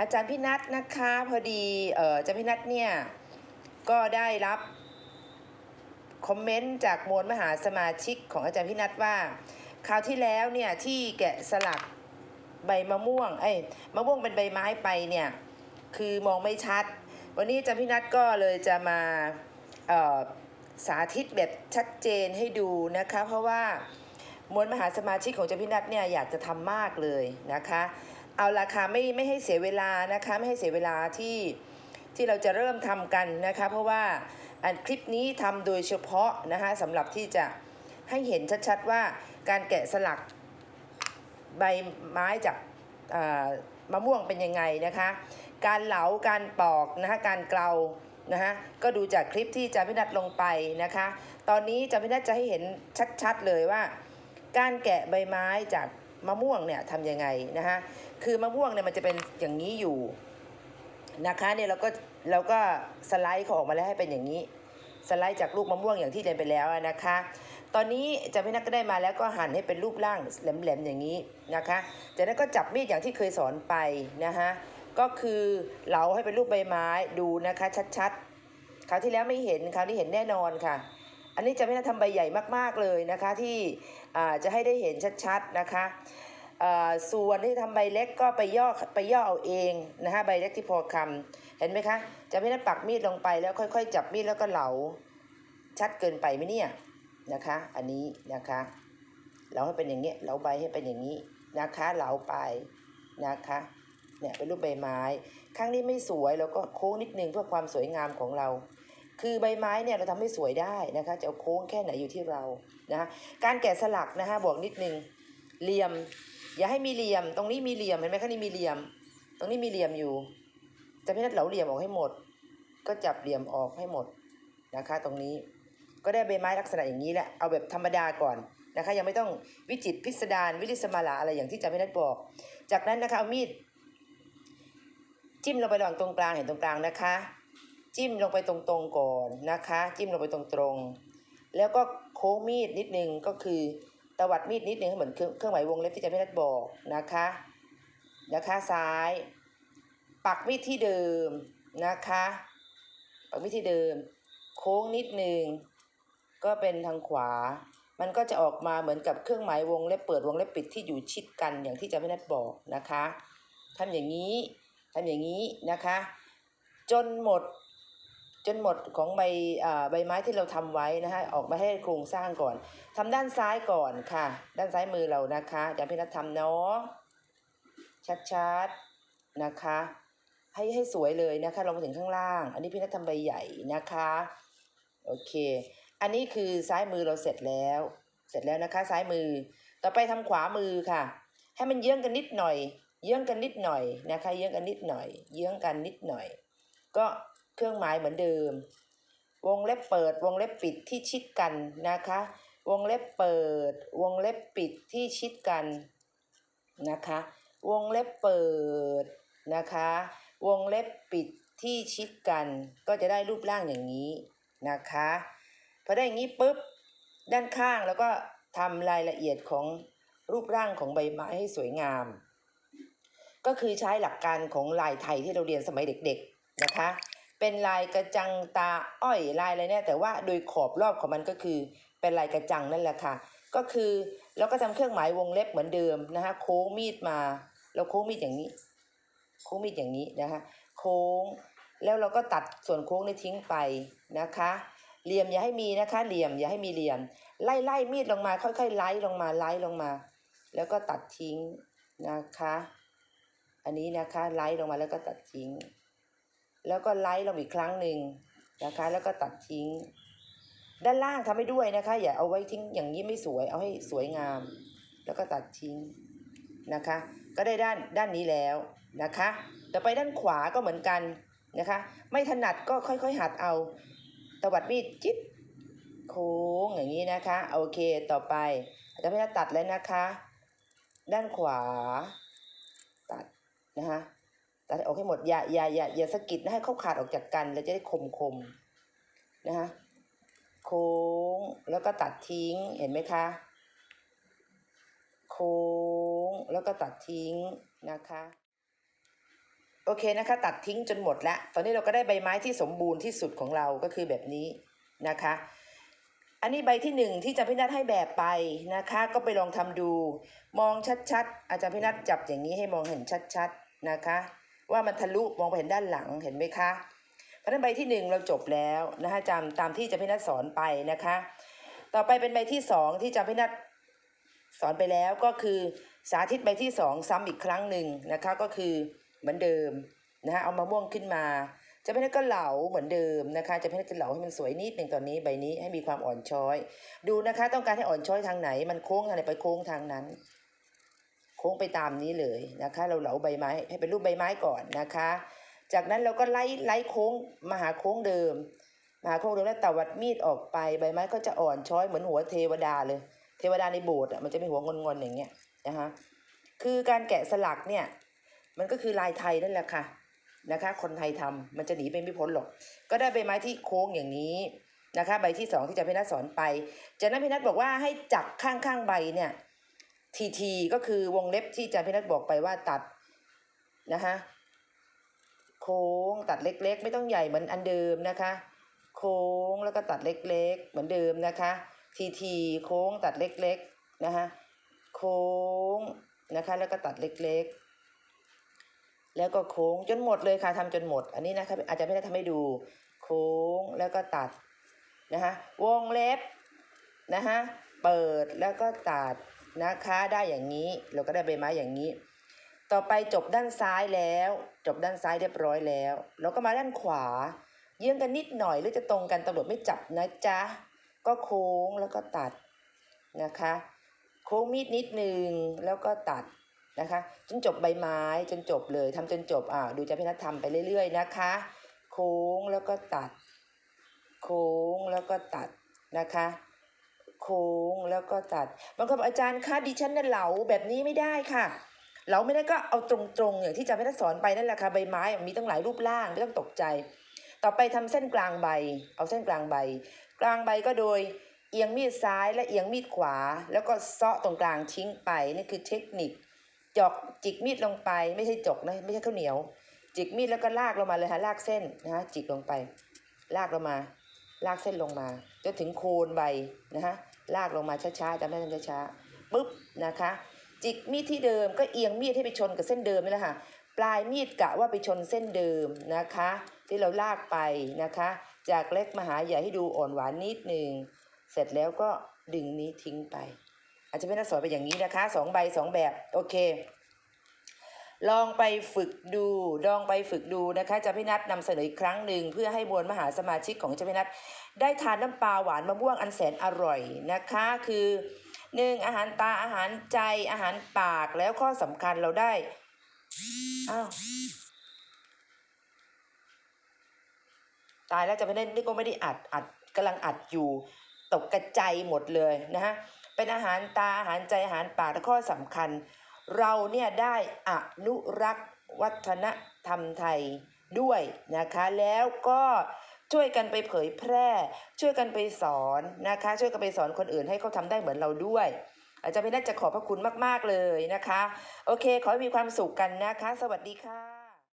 อาจารย์พี่นัทนะคะพอดีเอ่ออาจารย์พี่นัทเนี่ยก็ได้รับคอมเมนต์จากมวลมหาสมาชิกของอาจารย์พี่นัทว่าคราวที่แล้วเนี่ยที่แกะสลักใบมะม่วงเอ้ยมะม่วงเป็นใบไม้ไปเนี่ยคือมองไม่ชัด วันนี้อาจารย์พี่นัทก็เลยจะมาเอ่อสาธิตแบบชัดเจนให้ดูนะคะ เพราะว่ามวลมหาสมาชิกของอาจารย์พี่นัทเนี่ยอยากจะทำมากเลยนะคะ เอาราคาไม่ไม่ให้เสียเวลานะคะ ไม่ให้เสียเวลาที่ที่เราจะเริ่มทำกันนะคะ เพราะว่าอันคลิปนี้ทำโดยเฉพาะนะคะสำหรับที่จะให้เห็นชัดๆว่าการแกะสลักใบไม้จากมะม่วงเป็นยังไงนะคะ การเหลา การปอกนะคะการเกลานะคะก็ดูจากคลิปที่จาพินัทลงไปนะคะ ตอนนี้จาพินัทจะให้เห็นชัดๆเลยว่า การแกะใบไม้จากมะม่วงเนี่ยทำยังไงนะคะ คือมะม่วงเนี่ยมันจะเป็นอย่างนี้อยู่นะคะเนี่ยเราก็เราก็สไลด์เขาออกมาแล้วให้เป็นอย่างนี้ สไลด์จากลูกมะม่วงอย่างที่เรียนไปแล้วนะคะ ตอนนี้จะพี่นักก็ได้มาแล้วก็หั่นให้เป็นรูปร่างแหลมๆอย่างนี้นะคะจากนั้นก็จับมีดอย่างที่เคยสอนไปนะคะก็คือเหลาให้เป็นรูปใบไม้ดูนะคะชัดๆคราวที่แล้วไม่เห็นคราวนี้เห็นแน่นอนค่ะ อันนี้จะไม่น่าทำใบใหญ่มากๆเลยนะคะที่จะให้ได้เห็นชัดๆนะคะ ส่วนที่ทำใบเล็กก็ไปย่อไปย่อเอาเองนะคะใบเล็กที่พอคำเห็นไหมคะ จะไม่ได้ปักมีดลงไปแล้วค่อย ๆ จับมีดแล้วก็เหลา ชัดเกินไปไหมเนี่ยนะคะ อันนี้นะคะเหลาให้เป็นอย่างนี้เหลาใบให้เป็นอย่างนี้นะคะเหลาไปนะคะเนี่ยเป็นรูปใบไม้ ข้างนี้ไม่สวยเราก็โค้งนิดนึงเพื่อความสวยงามของเรา คือใบไม้เนี่ยเราทำให้สวยได้นะคะ จะโค้งแค่ไหนอยู่ที่เรานะคะการแกะสลักนะคะบอกนิดนึงเหลี่ยม อย่าให้มีเหลี่ยม ตรงนี้มีเหลี่ยมเห็นไหมคะนี่มีเหลี่ยม ตรงนี้มีเหลี่ยมอยู่ จะพี่นัดเหลาเหลี่ยมออกให้หมด ก็จับเหลี่ยมออกให้หมดนะคะ ตรงนี้ก็ได้ใบไม้ลักษณะอย่างนี้แหละเอาแบบธรรมดาก่อนนะคะ ยังไม่ต้องวิจิตพิสดารวิลิสมาลาอะไรอย่างที่จะพี่นัดบอก จากนั้นนะคะเอามีดจิ้มลงไประหว่างตรงกลางเห็นตรงกลางนะคะ จิ้มลงไปตรงๆก่อนนะคะ จิ้มลงไปตรงๆแล้วก็โค้งมีดนิดนึงก็คือ ตวัดมีดนิดนึงเหมือนเครื่องเครื่องหมายวงเล็บที่จะไม่ได้บอกนะคะนะคะซ้าย ปักมีดที่เดิมนะคะ ปักมีดที่เดิม โค้งนิดนึงก็เป็นทางขวา มันก็จะออกมาเหมือนกับเครื่องหมายวงเล็บเปิดวงเล็บปิดที่อยู่ชิดกันอย่างที่จะไม่ได้บอกนะคะทำอย่างนี้ทำอย่างนี้นะคะ จนหมด จนหมดของใบใบไม้ที่เราทำไว้นะคะออกมาให้โครงสร้างก่อนทำด้านซ้ายก่อนค่ะ ด้านซ้ายมือเรานะคะอย่าพี่นัททำเนาะชัดๆนะคะ ให้ให้สวยเลยนะคะลงมาถึงข้างล่าง อันนี้พี่นัททำใบใหญ่นะคะโอเค อันนี้คือซ้ายมือเราเสร็จแล้ว เสร็จแล้วนะคะ ซ้ายมือ ต่อไปทำขวามือค่ะ ให้มันเยื้องกันนิดหน่อย เยื้องกันนิดหน่อยนะคะ เยื้องกันนิดหน่อย เยื้องกันนิดหน่อย ก็ เครื่องหมายเหมือนเดิม วงเล็บเปิด วงเล็บปิดที่ชิดกันนะคะ วงเล็บเปิด วงเล็บปิดที่ชิดกันนะคะ วงเล็บเปิดนะคะ วงเล็บปิดที่ชิดกันก็จะได้รูปร่างอย่างนี้นะคะพอได้อย่างนี้ปุ๊บด้านข้างแล้วก็ทำรายละเอียดของรูปร่างของใบไม้ให้สวยงาม ก็คือใช้หลักการของลายไทยที่เราเรียนสมัยเด็กๆนะคะ เป็นลายกระจังตาอ้อยลายอะไรเนี่ยแต่ว่าโดยขอบรอบของมันก็คือเป็นลายกระจังนั่นแหละค่ะ ก็คือเราก็ทำเครื่องหมายวงเล็บเหมือนเดิมนะคะโค้งมีดมาเราโค้งมีดอย่างนี้ โค้งมีดอย่างนี้นะคะโค้งแล้วเราก็ตัดส่วนโค้งนี้ทิ้งไปนะคะเหลี่ยมอย่าให้มีนะคะเหลี่ยมอย่าให้มีเหลี่ยม ไล่ไล่มีดลงมาค่อยๆไล่ลงมาไล่ลงมา แล้วก็ตัดทิ้งนะคะ อันนี้นะคะไล่ลงมาแล้วก็ตัดทิ้ง แล้วก็ไล่ลงอีกครั้งหนึ่งนะคะ แล้วก็ตัดทิ้ง ด้านล่างทำให้ด้วยนะคะ อย่าเอาไว้ทิ้งอย่างนี้ไม่สวย เอาให้สวยงาม แล้วก็ตัดทิ้งนะคะ ก็ได้ด้านด้านนี้แล้วนะคะ ต่อไปด้านขวาก็เหมือนกันนะคะ ไม่ถนัดก็ค่อยๆ หัดเอาตวัดมีดจิ๊ดโค้งอย่างนี้นะคะโอเคต่อไปอาจารย์พี่นัทตัดแล้วนะคะ ด้านขวาตัดนะคะ ตัดให้ออกให้หมดอย่าอย่าอย่าอย่าสะกิดนะให้เขาขาดออกจากกันแล้วจะได้คมคมนะคะโค้งแล้วก็ตัดทิ้งเห็นไหมคะ โค้งแล้วก็ตัดทิ้งนะคะโอเคนะคะ ตัดทิ้งจนหมดแล้ว ตอนนี้เราก็ได้ใบไม้ที่สมบูรณ์ที่สุดของเราก็คือแบบนี้นะคะ อันนี้ใบที่หนึ่งที่อาจารย์พินัทให้แบบไปนะคะ ก็ไปลองทำดู มองชัดๆ อาจารย์พินัทจับอย่างนี้ให้มองเห็นชัดๆนะคะ ว่ามันทะลุมองไปเห็นด้านหลังเห็นไหมคะเพราะนั้นใบที่หนึ่งเราจบแล้วนะคะจำตามที่จารย์พินัทสอนไปนะคะ ต่อไปเป็นใบที่สองที่จารย์พินัทสอนไปแล้วก็คือสาธิตใบที่สองซ้ำอีกครั้งหนึ่งนะคะก็คือเหมือนเดิมนะคะเอามะม่วงขึ้นมาจะไม่ได้ก็เหลาเหมือนเดิมนะคะ จะไม่ได้จะเหลาให้มันสวยนิดหนึ่งตอนนี้ใบนี้ให้มีความอ่อนช้อย ดูนะคะ ต้องการให้อ่อนช้อยทางไหน มันโค้งทางไหนไปโค้งทางนั้น โค้งไปตามนี้เลยนะคะ เราเหลาใบไม้ให้เป็นรูปใบไม้ก่อนนะคะ จากนั้นเราก็ไล่ไล่โค้งมาหาโค้งเดิมมาหาโค้งเดิมแล้วตวัดมีดออกไปใบไม้ก็จะอ่อนช้อยเหมือนหัวเทวดาเลย เทวดาในโบสถ์อะมันจะมีหัวงอนๆอย่างเงี้ยนะคะคือการแกะสลักเนี่ยมันก็คือลายไทยนั่นแหละค่ะนะคะ คนไทยทำมันจะหนีไปไม่พ้นหรอก ก็ได้ใบไม้ที่โค้งอย่างนี้นะคะ ใบที่สองที่อาจารย์พินัทสอนไปจากนั้นพินัทบอกว่าให้จักข้างๆใบเนี่ย ทีทีก็คือวงเล็บที่อาจารย์พินัทบอกไปว่าตัดนะคะโค้งตัดเล็กๆ ไม่ต้องใหญ่เหมือนอันเดิมนะคะ โค้งแล้วก็ตัดเล็กๆ เหมือนเดิมนะคะทีทีโค้งตัดเล็กๆนะคะโค้งนะคะแล้วก็ตัดเล็กๆ แล้วก็โค้งจนหมดเลยค่ะทำจนหมด อันนี้นะคะอาจจะไม่ได้ทำให้ดู โค้งแล้วก็ตัดนะคะวงเล็บนะคะเปิดแล้วก็ตัด นะคะ ได้อย่างนี้ เราก็ได้ใบไม้อย่างนี้ ต่อไปจบด้านซ้ายแล้ว จบด้านซ้ายเรียบร้อยแล้ว เราก็มาด้านขวา เยื่องกันนิดหน่อยหรือจะตรงกันตำรวจไม่จับนะจ๊ะ ก็โค้งแล้วก็ตัดนะคะ โค้งมีดนิดนึงแล้วก็ตัดนะคะ จนจบใบไม้จนจบเลยทำจนจบอ่าดูจะพินัททำไปเรื่อย ๆ นะคะ โค้งแล้วก็ตัด โค้งแล้วก็ตัดนะคะ โค้งแล้วก็ตัดบางคนบอาจารย์คะดิฉันน่ะเหลาแบบนี้ไม่ได้ค่ะเหลาไม่ได้ก็เอาตรงๆอย่างที่อาจารย์พินัทสอนไปนั่นแหละค่ะใบไม้มีตั้งหลายรูปร่างไม่ต้องตกใจ ต่อไปทำเส้นกลางใบ เอาเส้นกลางใบ กลางใบก็โดยเอียงมีดซ้ายและเอียงมีดขวา แล้วก็เซาะตรงกลางทิ้งไปนี่คือเทคนิค จอกจิกมีดลงไป ไม่ใช่จกนะไม่ใช่ข้าวเหนียว จิกมีดแล้วก็ลากลงมาเลยค่ะลากเส้นนะฮะจิกลงไป ลากลงมา ลากเส้นลงมาจนถึงโคนใบนะฮะ ลากลงมาช้าๆจำได้จำช้าๆปุ๊บนะคะ จิกมีดที่เดิมก็เอียงมีดให้ไปชนกับเส้นเดิมนี่แหละค่ะปลายมีดกะว่าไปชนเส้นเดิมนะคะ ที่เราลากไปนะคะ จากเล็กมาหาใหญ่ให้ดูอ่อนหวานนิดหนึ่งเสร็จแล้วก็ดึงนี้ทิ้งไป อาจจะเป็น่าสอนไปอย่างนี้นะคะสองใบสองแบบโอเค ลองไปฝึกดู ลองไปฝึกดูนะคะจะพี่นัดนำเสนออีกครั้งหนึ่งเพื่อให้มวลมหาสมาชิกของจ้าพี่นัดได้ทานน้ำปลาหวานมะม่วงอันแสนอร่อยนะคะ คือหนึ่งอาหารตาอาหารใจอาหารปากแล้วข้อสำคัญเราได้อ้าวตายแล้วจะไม่ได้นี่ก็ไม่ได้อัดอัดกำลังอัดอยู่ตกกระจายหมดเลยนะฮะเป็นอาหารตาอาหารใจอาหารปากและข้อสำคัญ เราเนี่ยได้อนุรักษ์วัฒนธรรมไทยด้วยนะคะ แล้วก็ช่วยกันไปเผยแพร่ ช่วยกันไปสอนนะคะ ช่วยกันไปสอนคนอื่นให้เขาทำได้เหมือนเราด้วยอาจารย์พินัทจะขอบพระคุณมาก ๆ เลยนะคะ โอเค ขอให้มีความสุขกันนะคะ สวัสดีค่ะ